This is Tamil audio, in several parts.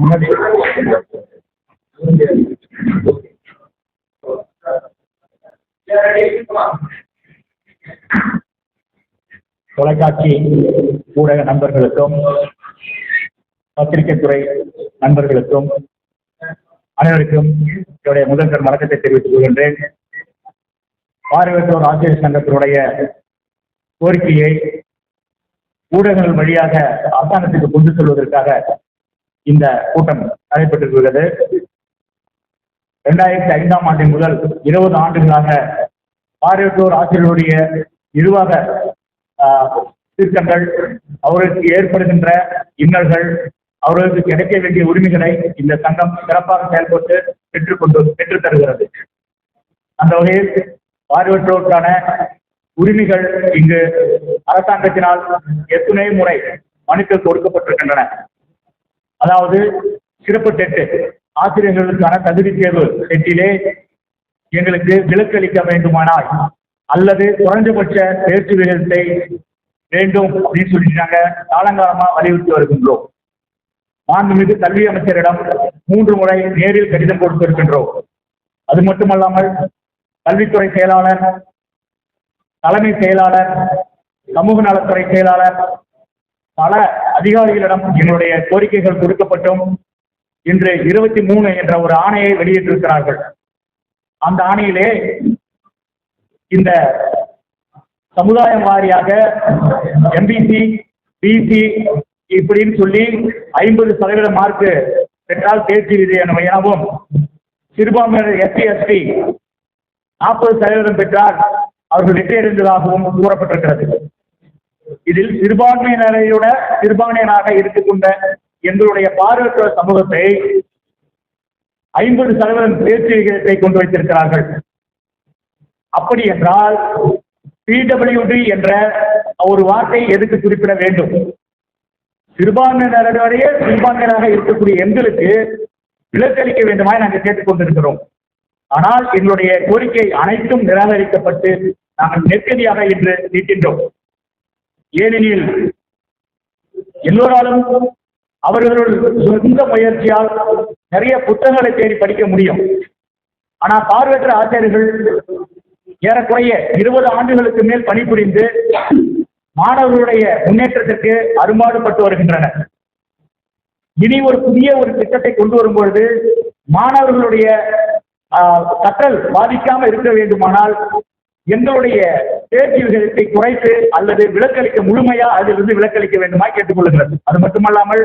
முன்னாடி தொலைக்காட்சி ஊடக நண்பர்களுக்கும் பத்திரிகை துறை நண்பர்களுக்கும் அனைவருக்கும் என்னுடைய முதல்வர் வணக்கத்தை தெரிவித்துக் கொள்கின்றேன். பார்வையற்றோர் ஆசிரியர் சங்கத்தினுடைய கோரிக்கையை ஊடகங்கள் வழியாக அரசாங்கத்துக்கு கொண்டு செல்வதற்காக இந்த கூட்டம் நடைபெற்றிருக்கிறது. இரண்டாயிரத்தி ஐந்தாம் ஆண்டு முதல் இருபது ஆண்டுகளாக பார்வையற்றோர் ஆசிரியருடைய நிர்வாக திருத்தங்கள் அவர்களுக்கு ஏற்படுகின்ற இன்னல்கள் அவர்களுக்கு கிடைக்க வேண்டிய உரிமைகளை இந்த சங்கம் சிறப்பாக செயல்பட்டு பெற்றுக்கொண்டு பெற்றுத் தருகிறது. அந்த வகையில் பார்வையற்றோருக்கான உரிமைகள் இங்கு அரசாங்கத்தினால் எத்தனை முறை மனுக்கள் கொடுக்கப்பட்டிருக்கின்றன. அதாவது சிறப்பு டெட்டு ஆசிரியர்களுக்கான தகுதி தேர்வு டெட்டிலே எங்களுக்கு விலக்கு அளிக்க வேண்டுமானால் அல்லது குறைந்தபட்ச தேர்ச்சி விகிதத்தை வேண்டும் அப்படின்னு சொல்லிட்டாங்க காலங்காலமா வலியுறுத்தி வருகின்றோம். மாண்புமிகு கல்வி அமைச்சரிடம் மூன்று முறை நேரில் கடிதம் கொடுத்திருக்கின்றோம். அது மட்டுமல்லாமல் கல்வித்துறை செயலாளர் தலைமை செயலாளர் சமூக நலத்துறை செயலாளர் பல அதிகாரிகளிடம் என்னுடைய கோரிக்கைகள் கொடுக்கப்பட்டும் இன்று இருபத்தி மூணு என்ற ஒரு ஆணையை வெளியிட்டிருக்கிறார்கள். அந்த ஆணையிலே இந்த சமுதாயம் வாரியாக எம்பிசி பிசி இப்படின்னு சொல்லி ஐம்பது சதவீத மார்க்கு பெற்றால் தேர்ச்சி விதி என- எனவும் சிறுபான்மையினர் எஸ்சி எஸ்டி நாற்பது சதவீதம் பெற்றால் அவர்கள் வெற்றி அடைந்ததாகவும் கூறப்பட்டிருக்கிறது. இதில் சிறுபான்மையினரையோட சிறுபான்மையினராக இருக்கின்ற எங்களுடைய பார்வையற்ற சமூகத்தை ஐம்பது சதவீதம் தேர்ச்சி விகிதத்தை கொண்டு வைத்திருக்கிறார்கள். அப்படி என்றால் பிடபிள்யூடி என்ற ஒரு வார்த்தை எதுக்கு குறிப்பிட வேண்டும்? சிறுபான்மையினருடைய சிறுபான்மையினராக இருக்கக்கூடிய எங்களுக்கு விலக்களிக்க வேண்டுமாய் நாங்கள் கேட்டுக்கொண்டிருக்கிறோம் ஆனால் எங்களுடைய கோரிக்கை அனைத்தும் நிராகரிக்கப்பட்டு நாங்கள் நெருக்கடியாக இன்று நீட்டின்றோம். ஏனெனில் எல்லோராலும் அவர்களுள் சொந்த முயற்சியால் நிறைய புத்தகங்களை தேடி படிக்க முடியும். ஆனா பார்வையற்ற ஆசிரியர்கள் ஏறக்குறைய இருபது ஆண்டுகளுக்கு மேல் பணிபுரிந்து மாணவர்களுடைய முன்னேற்றத்திற்கு அரும்பாடுபட்டு வருகின்றனர். இனி ஒரு புதிய ஒரு திட்டத்தை கொண்டு வரும்பொழுது மாணவர்களுடைய கற்றல் பாதிக்காமல் இருக்க வேண்டுமானால் எங்களுடைய தேர்ச்சி விகிதத்தை குறைத்து அல்லது விலக்களிக்க முழுமையா அதிலிருந்து விலக்களிக்க வேண்டுமா கேட்டுக்கொள்கிறது அது மட்டுமல்லாமல்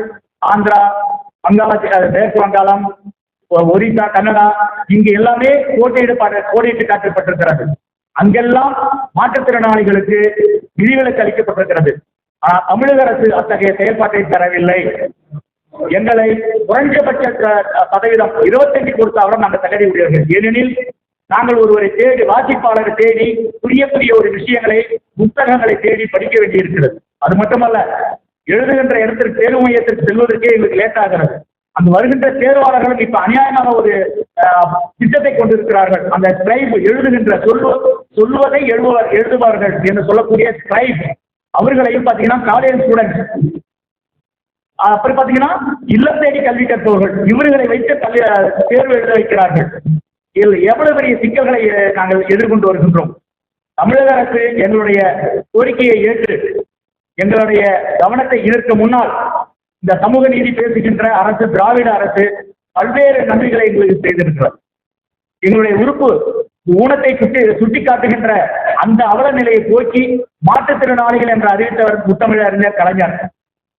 ஆந்திரா வங்காள மேற்கு வங்காளம் ஒரிசா கன்னடா இங்கு எல்லாமே கோட்டையிடப்பட கோடையிட்டு காட்டப்பட்டிருக்கிறது. அங்கெல்லாம் மாற்றுத்திறனாளிகளுக்கு விதிவிலக்கு அளிக்கப்பட்டிருக்கிறது. ஆனால் தமிழக அரசு அத்தகைய செயல்பாட்டை தரவில்லை. எங்களை குறைஞ்சபட்ச சதவீதம் இருபத்தஞ்சு கொடுத்தாலும் நாங்கள் தகுதி உடையவர்கள். ஏனெனில் நாங்கள் ஒருவரை தேடி வாசிப்பாளரை தேடி புதிய புதிய ஒரு விஷயங்களை புத்தகங்களை தேடி படிக்க வேண்டியிருக்கிறது. அது மட்டுமல்ல எழுதுகின்ற இடத்திற்கு தேர்வு மையத்திற்கு செல்வதற்கே எங்களுக்கு லேட் ஆகிறது அந்த வருகின்ற தேர்வாளர்களும் இப்ப அநியாயமான ஒரு திட்டத்தை கொண்டிருக்கிறார்கள். அந்த ஸ்கிரைப் எழுதுகின்ற சொல்லு சொல்லுவதை எழுதுவார் எழுதுவார்கள் என்று சொல்லக்கூடிய ஸ்கிரைப் அவர்களையும் பார்த்தீங்கன்னா காலேஜ் ஸ்டூடெண்ட்ஸ் அப்படி பாத்தீங்கன்னா இல்லம் தேடி கல்வி கற்பவர்கள். இவர்களை வைத்து கல்வி தேர்வு எழுத வைக்கிறார்கள். இதில் எவ்வளவு பெரிய சிக்கல்களை நாங்கள் எதிர்கொண்டு வருகின்றோம்? தமிழக அரசு எங்களுடைய கோரிக்கையை ஏற்று எங்களுடைய கவனத்தை இதற்கு முன்னால் இந்த சமூக நீதி பேசுகின்ற அரசு திராவிட அரசு பல்வேறு நன்றிகளை எங்களுக்கு செய்திருக்கிறது. எங்களுடைய உறுப்பு ஊனத்தை சுட்டி சுட்டி காட்டுகின்ற அந்த அவல நிலையை போக்கி மாற்றுத்திறனாளிகள் என்று அறிவித்தவர் முத்தமிழ் அறிஞர் கலைஞர்.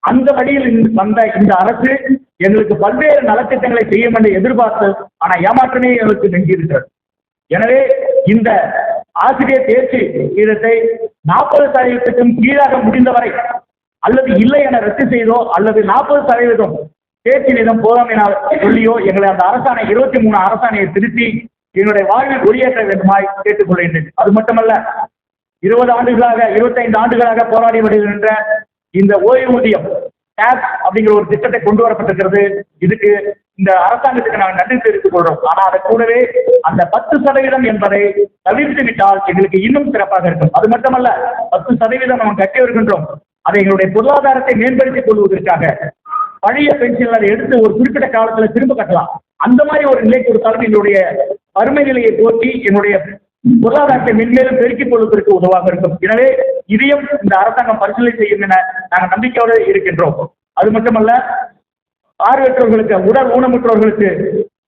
அந்த வழியில் வந்த இந்த அரசு எங்களுக்கு பல்வேறு நலத்திட்டங்களை செய்யும் என்று எதிர்பார்த்து ஆனால் ஏமாற்றமே எங்களுக்கு நெஞ்சிருக்கிறது எனவே இந்த ஆசிரியர் தேர்ச்சி விகிதத்தை நாற்பது சதவீதத்துக்கும் கீழாக முடிந்தவரை அல்லது இல்லை என ரத்து செய்தோ அல்லது நாற்பது சதவீதம் தேர்ச்சி நிதம் போதும் என சொல்லியோ எங்களை அந்த அரசாணை இருபத்தி மூணு அரசாணையை திருத்தி எங்களுடைய வாழ்வில் ஒளியேற்ற வேண்டுமாய் கேட்டுக்கொள்கின்றேன். அது மட்டுமல்ல இருபது ஆண்டுகளாக இருபத்தைந்து ஆண்டுகளாக போராடி வருகின்ற இந்த ஓய்வூதியம் டேப் அப்படிங்கிற ஒரு திட்டத்தை கொண்டு வரப்பட்டிருக்கிறது. இதுக்கு இந்த அரசாங்கத்துக்கு நாங்கள் நன்றி தெரிவித்துக் கொள்றோம். ஆனால் அது கூடவே அந்த பத்து சதவீதம் என்பதை தவிர்த்து விட்டால் எங்களுக்கு இன்னும் சிறப்பாக இருக்கும். அது மட்டுமல்ல பத்து சதவீதம் நாம் கட்டி வருகின்றோம் அதை எங்களுடைய பொருளாதாரத்தை மேம்படுத்திக் கொள்வதற்காக பழைய பென்ஷன் அதை எடுத்து ஒரு குறிப்பிட்ட காலத்துல திரும்ப கட்டலாம். அந்த மாதிரி ஒரு நிலை கொடுத்தாலும் எங்களுடைய வறுமை நிலையை போக்கி என்னுடைய பொருளாதாரத்தை மென்மேலும் பெருக்கிக் கொள்வதற்கு உதவாக இருக்கும். எனவே இதையும் இந்த அரசாங்கம் பரிசீலனை செய்யும் என நாங்கள் நம்பிக்கையோடு இருக்கின்றோம். அது மட்டுமல்ல ஆர்வற்றவர்களுக்கு உடல் ஊனமுற்றவர்களுக்கு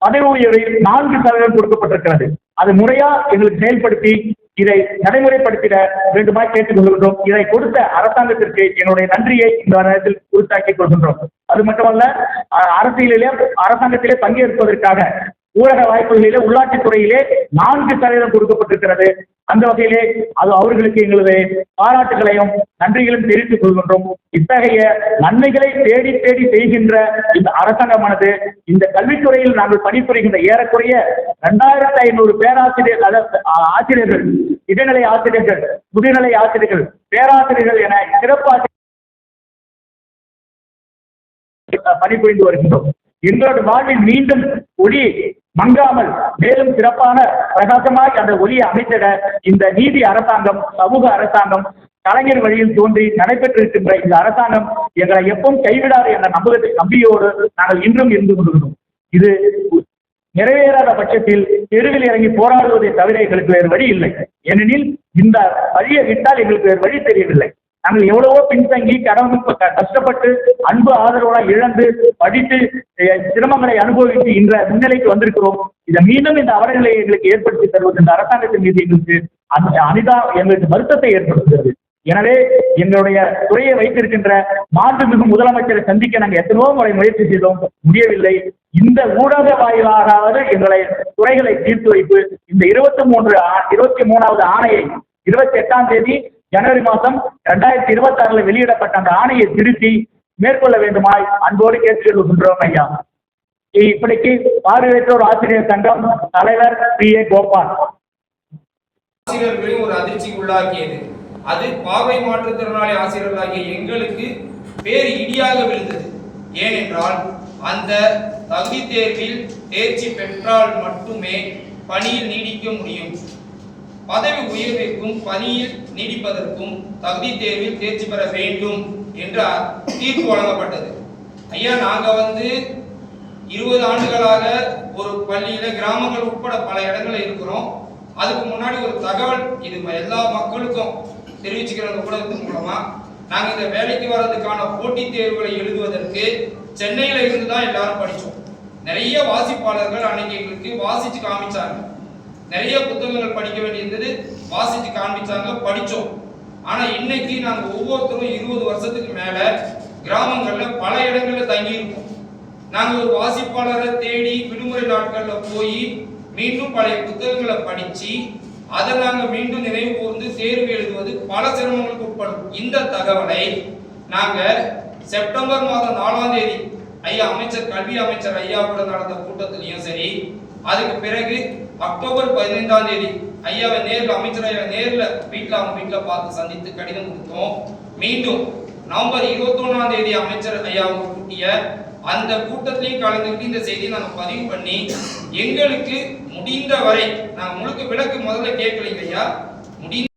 பதவி உயர்வு நான்கு சதவீதம் கொடுக்கப்பட்டிருக்கிறது. அது முறையா எங்களுக்கு செயல்படுத்தி இதை நடைமுறைப்படுத்திட வேண்டுமாய் கேட்டுக் கொள்கின்றோம் இதை கொடுத்த அரசாங்கத்திற்கு என்னுடைய நன்றியை இந்த நேரத்தில் உறுத்தாக்கிக் கொள்கின்றோம். அது மட்டுமல்ல அரசியலிலே அரசாங்கத்திலே பங்கேற்பதற்காக ஊரக வாய்ப்புகளிலே உள்ளாட்சித் துறையிலே நான்கு சதவீதம் கொடுக்கப்பட்டிருக்கிறது. அந்த வகையிலே அது அவர்களுக்கு எங்களது பாராட்டுகளையும் நன்றிகளும் தெரிவித்துக் கொள்கின்றோம். இத்தகைய நன்மைகளை தேடி தேடி செய்கின்ற இந்த அரசாங்கமானது இந்த கல்வித்துறையில் நாங்கள் பணிபுரிகின்ற ஏறக்குறைய இரண்டாயிரத்தி ஐநூறு பேராசிரியர் ஆசிரியர்கள் இடைநிலை ஆசிரியர்கள் முதுநிலை ஆசிரியர்கள் பேராசிரியர்கள் என சிறப்பு பணிபுரிந்து வருகின்றோம். எங்களோட வாழ்வில் மீண்டும் ஒளி மங்காமல் மேலும் சிறப்பான பிரகாசமாய் அந்த ஒளியை அமைத்திட இந்த நீதி அரசாங்கம் சமூக அரசாங்கம் கலைஞர் வழியில் தோன்றி நடைபெற்றிருக்கின்ற இந்த அரசாங்கம் எங்களை எப்பவும் கைவிடாது என்ற நம்பகத்தை நம்பியோடு நாங்கள் இன்றும் இருந்து கொண்டிருக்கிறோம். இது நிறைவேறாத பட்சத்தில் தெருவில் இறங்கி போராடுவதை தவிர எங்களுக்கு வேறு வழி இல்லை. ஏனெனில் இந்த வழியை விட்டால் எங்களுக்கு வேறு வழி தெரியவில்லை. நாங்கள் எவ்வளவோ பின்தங்கி கடவுள் க- கஷ்டப்பட்டு அன்பு ஆதரவோட இழந்து படித்து சிரமங்களை அனுபவித்து இன்ற முன்னிலைக்கு வந்திருக்கிறோம். இதை மீண்டும் இந்த அவலநிலை எங்களுக்கு ஏற்படுத்தி தருவது இந்த அரசாங்கத்தின் மீது எங்களுக்கு அந்த அனிதா எங்களுக்கு வருத்தத்தை ஏற்படுத்துகிறது. எனவே எங்களுடைய துறையை வைத்திருக்கின்ற மாண்புமிகு முதலமைச்சரை சந்திக்க நாங்கள் எத்தனையோ முறை முயற்சி செய்தோம். முடியவில்லை. இந்த ஊடக வாயிலாகாவது எங்களை துறைகளை தீர்த்து வைப்பு இந்த இருபத்தி மூன்று இருபத்தி மூணாவது ஆணையை இருபத்தி எட்டாம் தேதி ஜனவரி மாதம் ரெண்டாயிரத்தி இருபத்தி ஆறுல வெளியிடப்பட்ட அந்த ஆணையை திருத்தி மேற்கொள்ள வேண்டுமாய் அன்போடு கேட்டுக்கொள்கின்றோம் ஐயா. இப்படிக்கு பார்வையற்றோர் ஆசிரியர் சங்கம் தலைவர் பி. ஏ. கோபால். ஆசிரியர்களையும் ஒரு அதிர்ச்சிக்கு உள்ளாக்கியது. அது பார்வை மாற்றுத்திறனாளி ஆசிரியர்களாகிய எங்களுக்கு பேர் இடியாக விழுந்தது. ஏனென்றால் அந்த தகுதி தேர்வில் தேர்ச்சி பெற்றால் மட்டுமே பணியில் நீடிக்க முடியும். பதவி உயர்விற்கும் பணியில் நீடிப்பதற்கும் தகுதி தேர்வில் தேர்ச்சி பெற வேண்டும் என்ற தீர்ப்பு வழங்கப்பட்டது. ஐயா நாங்க வந்து இருபது ஆண்டுகளாக ஒரு பள்ளியில கிராமங்கள் உட்பட பல இடங்களில் இருக்கிறோம். அதுக்கு முன்னாடி ஒரு தகவல் இது எல்லா மக்களுக்கும் தெரிவிச்சுக்கிற ஊடகத்தின் மூலமா. நாங்க இந்த வேலைக்கு வர்றதுக்கான போட்டித் தேர்வுகளை எழுதுவதற்கு சென்னையில இருந்து தான் எல்லாரும் படித்தோம் நிறைய வாசிப்பாளர்கள் அன்னைக்கு எங்களுக்கு வாசிச்சு காமிச்சாங்க. நிறைய புத்தகங்கள் படிக்க வேண்டிய வாசித்து காண்பிச்சாங்க படித்தோம் ஆனால் இன்னைக்கு நாங்கள் ஒவ்வொருத்தரும் இருபது வருஷத்துக்கு மேலே கிராமங்களில் பல இடங்களில் தங்கி நாங்கள் ஒரு வாசிப்பாளரை தேடி விடுமுறை நாட்களில் போய் மீண்டும் பழைய புத்தகங்களை படித்து அதை நாங்கள் மீண்டும் நினைவு கூர்ந்து தேர்வு எழுதுவது பல சிரமங்களுக்கு உட்படும். இந்த தகவலை நாங்கள் செப்டம்பர் மாதம் நாலாம் தேதி ஐயா அமைச்சர் கல்வி அமைச்சர் ஐயாவோட நடந்த கூட்டத்திலையும் சரி அதுக்கு பிறகு அக்டோபர் பதினைந்தாம் தேதி ஐயாவை நேரில் அமைச்சர் ஐயாவை நேர்ல வீட்டில் அவங்க வீட்டில் பார்த்து சந்தித்து கடிதம் கொடுத்தோம். மீண்டும் நவம்பர் இருபத்தி ஒண்ணாம் தேதி அமைச்சர் ஐயா அவங்க கூட்டிய அந்த கூட்டத்திலையும் கலந்துக்கிட்டு இந்த செய்தியை நாங்க பதிவு பண்ணி எங்களுக்கு முடிந்த வரை நாங்கள் முழுக்க விளக்கு முதல்ல கேட்கலைங்க ஐயா முடிந்த